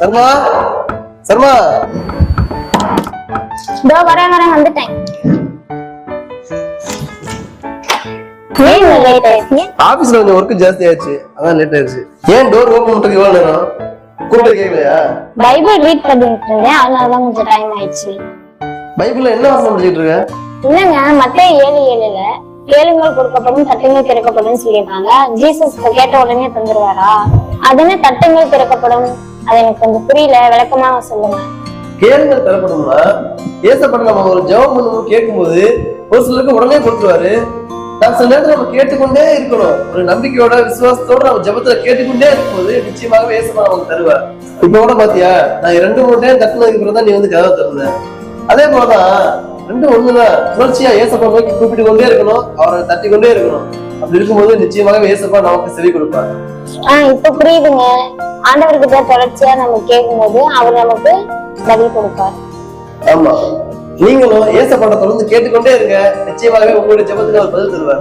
சர்மா? சர்மா? இதோ வரேன் வரேன் வந்துட்டேன். ஆபீஸ்ல கொஞ்சம் ஒர்க் ஜாஸ்தி ஆயிடுச்சு. அதான் லேட் ஆயிடுச்சு ஏன் டோர் ஓபன் பண்றதுக்கு இவ்வளவு நேரம்? கூப்பிட்டு கேட்கலையா பைபிள் ரீட் பண்ணிட்டு இருந்தேன் அதனாலதான் கொஞ்சம் டைம் ஆயிடுச்சு. பைபிள்ல என்ன வாசனம் படிச்சிட்டு இருக்க? இல்லங்க மத்த ஏழு ஏழுல கேளுங்கள் கொடுக்கப்படும் தட்டுங்கள் திறக்கப்படும் சொல்லியிருக்காங்க. ஜீசஸ் கேட்ட உடனே தந்துருவாரா? அது என்ன தட்டுங்கள் திறக்கப்படும்? அது எனக்கு கொஞ்சம் புரியல விளக்கமா சொல்லுங்க. கேளுங்கள் தரப்படும்னா ஏசப்பட நம்ம ஒரு ஜெபம் பண்ணும்போது கேட்கும்போது ஒரு சிலருக்கு உடனே கொடுத்துருவாரு. நான் சில நேரத்துல நம்ம கேட்டுக்கொண்டே இருக்கணும் ஒரு நம்பிக்கையோட விசுவாசத்தோட நம்ம ஜெபத்துல கேட்டுக்கொண்டே இருக்கும்போது நிச்சயமாகவே ஏசப்பா நமக்கு தருவார். இப்ப கூட பாத்தியா நான் ரெண்டு மூணு டைம் தட்டுனதுக்கு தான் நீ வந்து கதவை திறந்த. அதே போலதான் ரெண்டும் ஒண்ணுதான் தொடர்ச்சியா ஏசப்பா நோக்கி கூப்பிட்டு கொண்டே இருக்கணும். அவரை தட்டி கொண்டே இருக்கணும். அப்படி இருக்கும்போது நிச்சயமாகவே ஏசப்பா நமக்கு செவி கொடுப்பார். இப்ப புரியுதுங்க. ஆண்டவர்கிட்ட தொடர்ச்சியா நம்ம கேட்கும்போது அவர் நமக்கு பதில் கொடுப்பார். ஆமா. நீங்களும் ஏசப்பாட தொடர்ந்து கேட்டுக்கொண்டே இருங்க. நிச்சயமாகவே உங்களுடைய ஜபத்துக்கு அவர் பதில் தருவார்.